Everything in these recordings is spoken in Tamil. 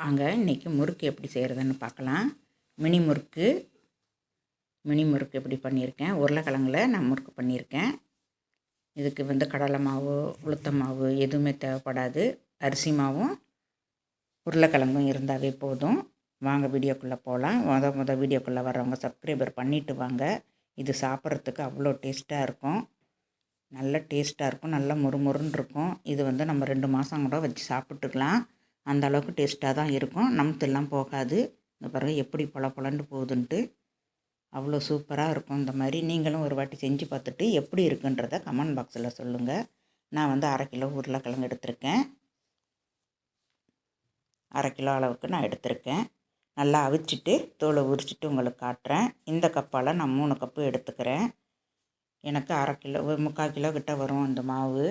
வாங்க இன்றைக்கி முறுக்கு எப்படி செய்கிறதுன்னு பார்க்கலாம். மினி முறுக்கு. மினி முறுக்கு எப்படி பண்ணியிருக்கேன்? உருளைக்கிழங்குல நான் முறுக்கு பண்ணியிருக்கேன். இதுக்கு வந்து கடலை மாவு உளுத்த மாவு எதுவுமே தேவைப்படாது. அரிசி மாவும் உருளைக்கிழங்கும் இருந்தாவே போதும். வாங்க வீடியோக்குள்ளே போகலாம். முத முத வீடியோக்குள்ளே வர்றவங்க சப்ஸ்கிரைபர் பண்ணிவிட்டு வாங்க. இது சாப்பிட்றதுக்கு அவ்வளோ டேஸ்ட்டாக இருக்கும். நல்ல டேஸ்ட்டாக இருக்கும். நல்லா முறுமுறுன்னு இருக்கும். இது வந்து நம்ம ரெண்டு மாதம் கூட வச்சு சாப்பிட்டுக்கலாம். அந்த அளவுக்கு டேஸ்ட்டாக தான் இருக்கும். நமுத்தெல்லாம் போகாது. இந்த பிறகு எப்படி பொல பொலன்னு போகுதுன்ட்டு. அவ்வளோ சூப்பராக இருக்கும் இந்த மாதிரி. நீங்களும் ஒரு வாட்டி செஞ்சு பார்த்துட்டு எப்படி இருக்குன்றத கமெண்ட் பாக்ஸில் சொல்லுங்கள் நான் வந்து அரை கிலோ உருளைக்கிழங்கு எடுத்திருக்கேன். அரை கிலோ அளவுக்கு நான் எடுத்திருக்கேன். நல்லா அவிச்சிட்டு தோலை உரிச்சிட்டு உங்களுக்கு காட்டுறேன். இந்த கப்பால் நான் மூணு கப்பு எடுத்துக்கிறேன். எனக்கு அரை கிலோ முக்கால் கிலோ கிட்ட வரும் அந்த மாவு.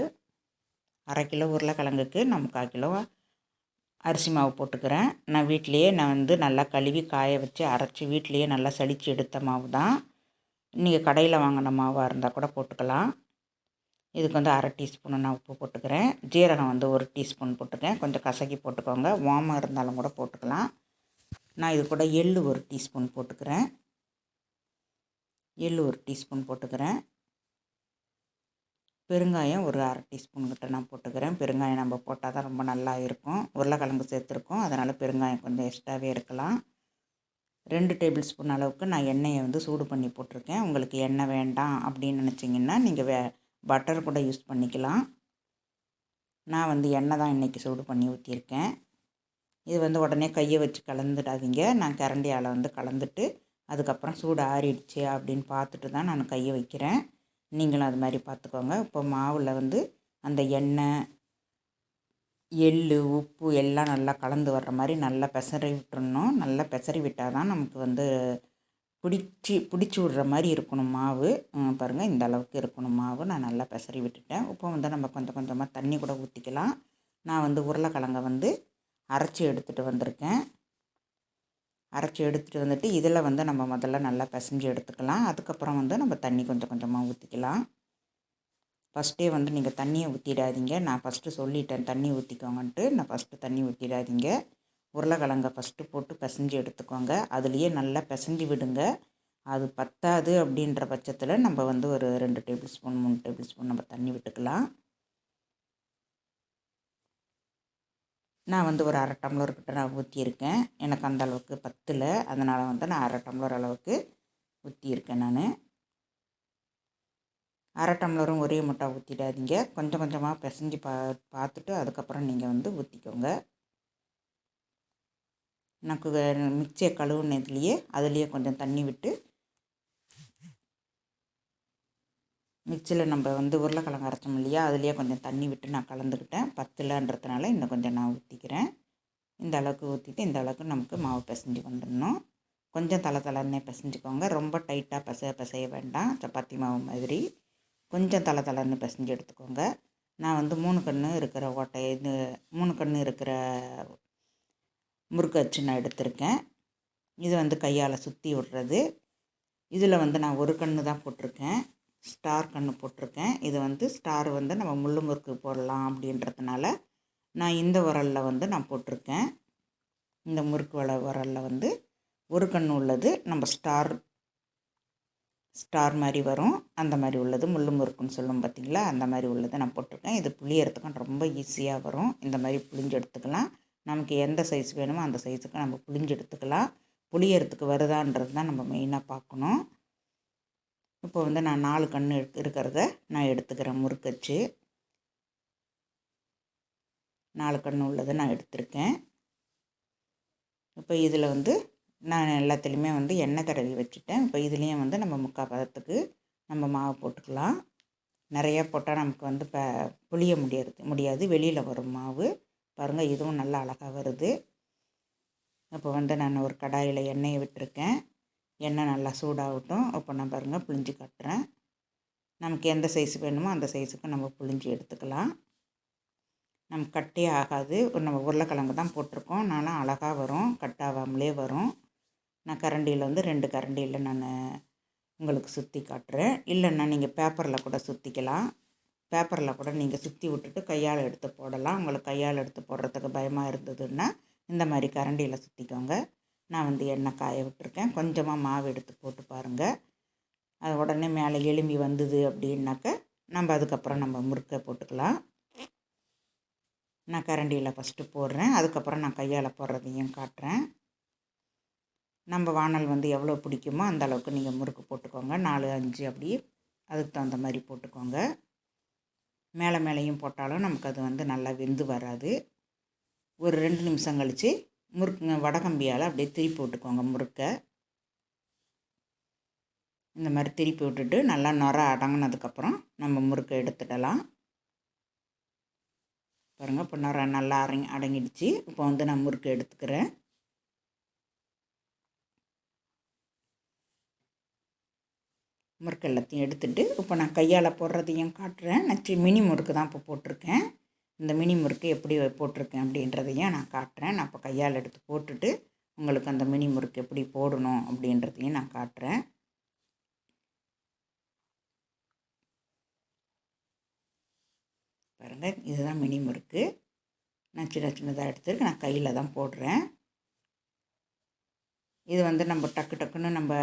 அரை கிலோ உருளைக்கிழங்குக்கு நான் முக்கால் கிலோ அரிசி மாவு போட்டுக்கிறேன். நான் வீட்லேயே நான் வந்து நல்லா கழுவி காய வச்சு அரைச்சி வீட்லேயே நல்லா சளிச்சு எடுத்த மாவு தான். நீங்கள் கடையில் வாங்கின மாவாக இருந்தால் கூட போட்டுக்கலாம். இதுக்கு வந்து அரை டீஸ்பூன் நான் உப்பு போட்டுக்கிறேன். ஜீரகம் வந்து ஒரு டீஸ்பூன் போட்டுக்கிறேன். கொஞ்சம் கசக்கி போட்டுக்கோங்க. வாமம் இருந்தாலும் கூட போட்டுக்கலாம். நான் இது கூட எள் ஒரு டீஸ்பூன் போட்டுக்கிறேன். எள் ஒரு டீஸ்பூன் போட்டுக்கிறேன். பெருங்காயம் ஒரு அரை டீஸ்பூன் கிட்ட நான் போட்டுக்கிறேன். பெருங்காயம் நம்ம போட்டால் தான் ரொம்ப நல்லா இருக்கும். உருளைக்கிழங்கு சேர்த்துருக்கோம். அதனால் பெருங்காயம் கொஞ்சம் எக்ஸ்ட்ராவே இருக்கலாம். ரெண்டு டேபிள் ஸ்பூன் அளவுக்கு நான் எண்ணெயை வந்து சூடு பண்ணி போட்டிருக்கேன். உங்களுக்கு எண்ணெய் வேண்டாம் அப்படின்னு நினச்சிங்கன்னா நீங்கள் வே பட்டர் கூட யூஸ் பண்ணிக்கலாம். நான் வந்து எண்ணெய் தான் இன்றைக்கி சூடு பண்ணி ஊற்றியிருக்கேன் இது வந்து உடனே கையை வச்சு கலந்துடாதீங்க. நான் கரண்டியால் வந்து கலந்துட்டு அதுக்கப்புறம் சூடு ஆறிடுச்சு அப்படின்னு பார்த்துட்டு தான் நான் கையை வைக்கிறேன். நீங்களும் அது மாதிரி பார்த்துக்கோங்க. இப்போ மாவில் வந்து அந்த எண்ணெய் எள் உப்பு எல்லாம் நல்லா கலந்து வர்ற மாதிரி நல்லா பெசரி விட்டுறணும். நல்லா பெசரி விட்டால் தான் நமக்கு வந்து பிடிச்சி பிடிச்சி விட்ற மாதிரி இருக்கணும் மாவு. பாருங்கள் இந்த அளவுக்கு இருக்கணும் மாவு. நான் நல்லா பெசரி விட்டுட்டேன். இப்போ வந்து நம்ம கொஞ்சம் கொஞ்சமாக தண்ணி கூட ஊற்றிக்கலாம் நான் வந்து உருளைக்கிழங்கை வந்து அரைச்சி எடுத்துகிட்டு வந்திருக்கேன். அரைச்சி எடுத்துகிட்டு வந்துட்டு இதில் வந்து நம்ம முதல்ல நல்லா பிசைஞ்சு எடுத்துக்கலாம். அதுக்கப்புறம் வந்து நம்ம தண்ணி கொஞ்சம் கொஞ்சமாக ஊற்றிக்கலாம் ஃபஸ்ட்டே வந்து நீங்கள் தண்ணியை ஊற்றிடாதீங்க நான் ஃபஸ்ட்டு சொல்லிட்டேன் தண்ணி ஊற்றிக்கோங்கன்ட்டு நான் ஃபஸ்ட்டு தண்ணி ஊற்றிடாதீங்க உருளைக்கிழங்கை ஃபஸ்ட்டு போட்டு பிசைஞ்சு எடுத்துக்கோங்க. அதுலேயே நல்லா பிசைஞ்சு விடுங்க. அது பத்தாது அப்படின்ற பட்சத்தில் நம்ம வந்து ஒரு ரெண்டு டேபிள் ஸ்பூன் மூணு டேபிள் ஸ்பூன் நம்ம தண்ணி விட்டுக்கலாம். நான் வந்து ஒரு அரை டம்ளர் கிட்ட நான் ஊற்றியிருக்கேன் எனக்கு அந்த அளவுக்கு பத்தில். அதனால் வந்து நான் அரை டம்ளர் அளவுக்கு ஊற்றியிருக்கேன் நான். அரை டம்ளரும் ஒரே முட்டை ஊற்றிடாதீங்க கொஞ்சம் கொஞ்சமாக பிசைஞ்சு பா பார்த்துட்டு அதுக்கப்புறம் நீங்கள் வந்து ஊற்றிக்கோங்க எனக்கு மிக்சியை கழுவுனதுலேயே அதுலேயே கொஞ்சம் தண்ணி விட்டு மிக்சியில் நம்ம வந்து உருளைக்கிழங்கு அரைச்சோம் இல்லையா அதுலேயே கொஞ்சம் தண்ணி விட்டு நான் கலந்துக்கிட்டேன். பத்துலன்றதுனால இன்னும் கொஞ்சம் நான் ஊற்றிக்கிறேன் இந்த அளவுக்கு ஊற்றிட்டு இந்த அளவுக்கு நமக்கு மாவு பிசைஞ்சு வந்துடணும் கொஞ்சம் தலை தலைன்னே பிசைஞ்சுக்கோங்க. ரொம்ப டைட்டாக பிசைய பிசைய வேண்டாம். சப்பாத்தி மாவு மாதிரி. கொஞ்சம் தலை தலைன்னு பிசைஞ்சு எடுத்துக்கோங்க. நான் வந்து மூணு கன்று இருக்கிற ஓட்டை இது மூணு கன்று இருக்கிற முறுக்கு வச்சு நான் எடுத்திருக்கேன். இது வந்து கையால் சுற்றி விடுறது. இதில் வந்து நான் ஒரு கன்று தான் போட்டிருக்கேன். ஸ்டார் கன்று போட்டிருக்கேன். இது வந்து ஸ்டார் வந்து நம்ம முள்ளு முறுக்கு போடலாம் அப்படின்றதுனால நான் இந்த உரலில் வந்து நான் போட்டிருக்கேன். இந்த முறுக்கு வள உரலில் வந்து ஒரு கன்று உள்ளது நம்ம ஸ்டார் ஸ்டார் மாதிரி வரும். அந்த மாதிரி உள்ளது முள்ளு முறுக்குன்னு சொல்லும் பார்த்திங்களா? அந்த மாதிரி உள்ளது நான் போட்டிருக்கேன். இது புளியறதுக்கும் ரொம்ப ஈஸியாக வரும். இந்த மாதிரி புளிஞ்சு எடுத்துக்கலாம். நமக்கு எந்த சைஸ் வேணுமோ அந்த சைஸுக்கு நம்ம புளிஞ்சு எடுத்துக்கலாம். புளியறதுக்கு வருதான்றது தான் நம்ம மெயினாக பார்க்கணும். இப்போ வந்து நான் நாலு கண் இருக்கிறத நான் எடுத்துக்கிறேன். முறுக்கச்சு. நாலு கண் உள்ளதை நான் எடுத்திருக்கேன். இப்போ இதில் வந்து நான் எல்லாத்துலேயுமே வந்து எண்ணெய் தடவி வச்சுட்டேன். இப்போ இதுலேயும் வந்து நம்ம முக்கால் பதத்துக்கு நம்ம மாவு போட்டுக்கலாம். நிறையா போட்டால் நமக்கு வந்து இப்போ புளிய முடியாது முடியாது. வெளியில் வரும் மாவு. பாருங்கள் இதுவும் நல்லா அழகாக வருது. இப்போ வந்து நான் ஒரு கடாயில் எண்ணெயை விட்டுருக்கேன். எண்ணெய் நல்லா சூடாகட்டும். அப்போ நான் பாருங்கள் புளிஞ்சு கட்டுறேன். நமக்கு எந்த சைஸ் வேணுமோ அந்த சைஸுக்கு நம்ம புளிஞ்சு எடுத்துக்கலாம். நமக்கு கட்டே ஆகாது. நம்ம உருளைக்கிழங்கு தான் போட்டிருக்கோம். நானும் அழகாக வரும். கட்டாகாமலே வரும். நான் கரண்டியில் வந்து ரெண்டு கரண்டியில் நான் உங்களுக்கு சுற்றி காட்டுறேன். இல்லைன்னா நீங்கள் பேப்பரில் கூட சுற்றிக்கலாம் பேப்பரில் கூட நீங்கள் சுற்றி விட்டுட்டு கையால் எடுத்து போடலாம். உங்களுக்கு கையால் எடுத்து போடுறதுக்கு பயமாக இருந்ததுன்னா இந்த மாதிரி கரண்டியில் சுற்றிக்கோங்க நான் வந்து எண்ணெய் காய விட்டுருக்கேன். கொஞ்சமாக மாவு எடுத்து போட்டு பாருங்கள் அது உடனே மேலே எலும்பி வந்தது அப்படின்னாக்க நம்ம அதுக்கப்புறம் நம்ம முறுக்கை போட்டுக்கலாம். நான் கரண்டியில் ஃபஸ்ட்டு போடுறேன். அதுக்கப்புறம் நான் கையால் போடுறதையும் காட்டுறேன். நம்ம வானல் வந்து எவ்வளோ பிடிக்குமோ அந்த அளவுக்கு நீங்கள் முறுக்கு போட்டுக்கோங்க. நாலு அஞ்சு அப்படி அதுக்கு தகுந்த மாதிரி போட்டுக்கோங்க. மேலே மேலேயும் போட்டாலும் நமக்கு அது வந்து நல்லா வெந்து வராது. ஒரு ரெண்டு நிமிஷம் கழித்து முறுக்குங்க வடகம்பியால் அப்படியே திருப்பி விட்டுக்கோங்க முறுக்கை. இந்த மாதிரி திருப்பி விட்டுட்டு நல்லா நுர அடங்கினதுக்கப்புறம் நம்ம முறுக்கை எடுத்துடலாம். பாருங்கள் இப்போ நுர நல்லா அடங்கி அடங்கிடுச்சு. இப்போ வந்து நான் முறுக்கு எடுத்துக்கிறேன். முறுக்கு எல்லாத்தையும் எடுத்துட்டு இப்போ நான் கையால் போடுறதையும் காட்டுறேன். நான் மினி முறுக்கு தான் இப்போ போட்டிருக்கேன். இந்த மினி முறுக்கு எப்படி போட்டிருக்கேன் அப்படின்றதையும் நான் காட்டுறேன். நான் இப்போ கையால் எடுத்து போட்டுட்டு உங்களுக்கு அந்த மினி முறுக்கு எப்படி போடணும் அப்படின்றதையும் நான் காட்டுறேன். பாருங்கள் இதுதான் மினி முறுக்கு. நான் சின்ன சின்னதாக எடுத்துருக்கு நான் கையில் தான் போடுறேன். இது வந்து நம்ம டக்கு டக்குன்னு நம்ம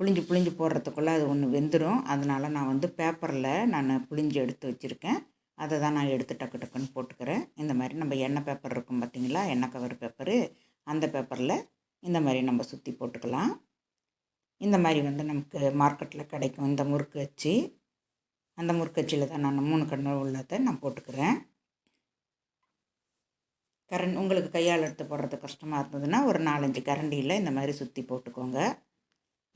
புளிஞ்சு புளிஞ்சு போடுறதுக்குள்ளே அது ஒன்று வெந்துடும் அதனால் நான் வந்து பேப்பரில் நான் புளிஞ்சு எடுத்து வச்சுருக்கேன். அதை தான் நான் எடுத்து டக்கு டக்குன்னு போட்டுக்கிறேன். இந்த மாதிரி நம்ம எண்ணெய் பேப்பர் இருக்கும் பார்த்திங்களா? எண்ணெய் கவர் பேப்பரு அந்த பேப்பரில் இந்த மாதிரி நம்ம சுற்றி போட்டுக்கலாம். இந்த மாதிரி வந்து நமக்கு மார்க்கெட்டில் கிடைக்கும் இந்த முறுக்கு வச்சு அந்த முறுக்கச்சியில் தான் நான் மூணு கண்ணு உள்ளதை நான் போட்டுக்கிறேன். கரண்ட் உங்களுக்கு கையால் எடுத்து போடுறது கஷ்டமாக இருந்ததுன்னா ஒரு நாலஞ்சு கரண்டியில் இந்த மாதிரி சுற்றி போட்டுக்கோங்க.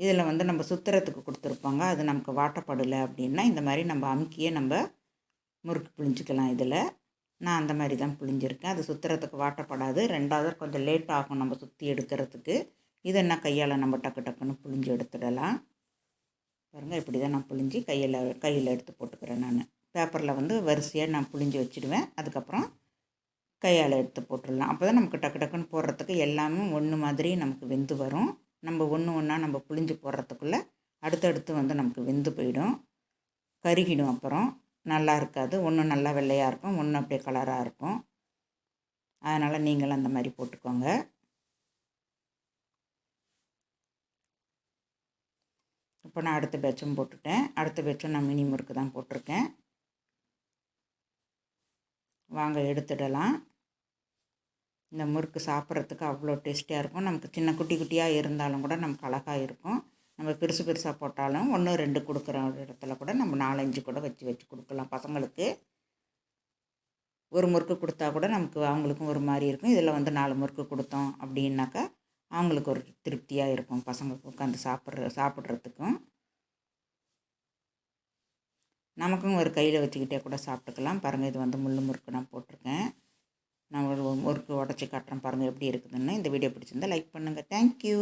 இதில் வந்து நம்ம சுற்றுறதுக்கு கொடுத்துருப்பாங்க. அது நமக்கு வாட்டப்படலை அப்படின்னா இந்த மாதிரி நம்ம அமுக்கியே நம்ம முறுக்கு பிழிஞ்சிக்கலாம் இதில். நான் அந்த மாதிரி தான் பிழிஞ்சிருக்கேன். அது சுற்றுறதுக்கு வாட்டப்படாது. ரெண்டாவது கொஞ்சம் லேட் ஆகும் நம்ம சுற்றி எடுக்கிறதுக்கு. இதை என்ன கையால் நம்ம டக்கு டக்குன்னு புழிஞ்சு எடுத்துடலாம். பாருங்கள் இப்படி தான் நான் புழிஞ்சு கையில் கையில் எடுத்து போட்டுக்கிறேன் நான். பேப்பரில் வந்து வரிசையாக நான் புளிஞ்சு வச்சுடுவேன். அதுக்கப்புறம் கையால் எடுத்து போட்டுடலாம். அப்போ தான் நமக்கு டக்கு டக்குன்னு போடுறதுக்கு எல்லாமே ஒன்று மாதிரி நமக்கு வெந்து வரும். நம்ம ஒன்று ஒன்றா நம்ம புழிஞ்சு போடுறதுக்குள்ளே அடுத்தடுத்து வந்து நமக்கு வெந்து போயிடும். கருகிடும் அப்புறம். நல்லா இருக்காது. ஒன்று நல்லா வெள்ளையாக இருக்கும். ஒன்று அப்படியே கலராக இருக்கும். அதனால் நீங்களும் அந்த மாதிரி போட்டுக்கோங்க. இப்போ நான் அடுத்த பேட்சும் போட்டுட்டேன். அடுத்த பேட்சும் நான் மினி முறுக்கு தான் போட்டிருக்கேன். வாங்க எடுத்துடலாம். இந்த முறுக்கு சாப்பிட்றதுக்கு அவ்வளோ டேஸ்டியாக இருக்கும். நமக்கு சின்ன குட்டி குட்டியாக இருந்தாலும் கூட நமக்கு அழகாக இருக்கும். நம்ம பெருசு பெருசாக போட்டாலும் ஒன்று ரெண்டு கொடுக்குற இடத்துல கூட நம்ம நாலஞ்சு கூட வச்சு வச்சு கொடுக்கலாம். பசங்களுக்கு ஒரு முறுக்கு கொடுத்தா கூட நமக்கு அவங்களுக்கும் ஒரு மாதிரி இருக்கும். இதில் வந்து நாலு முறுக்கு கொடுத்தோம் அப்படின்னாக்கா அவங்களுக்கு ஒரு திருப்தியாக இருக்கும். பசங்களுக்கு உட்காந்து சாப்பிட்ற சாப்பிட்றதுக்கும். நமக்கும் ஒரு கையில் வச்சுக்கிட்டே கூட சாப்பிட்டுக்கலாம். பாருங்கள் இது வந்து முள் முறுக்கு நான் போட்டிருக்கேன். நான் ஒரு முறுக்கு உடச்சி காட்டுறேன் பாருங்கள் எப்படி இருக்குதுன்னு. இந்த வீடியோ பிடிச்சிருந்தா லைக் பண்ணுங்கள் தேங்க்யூ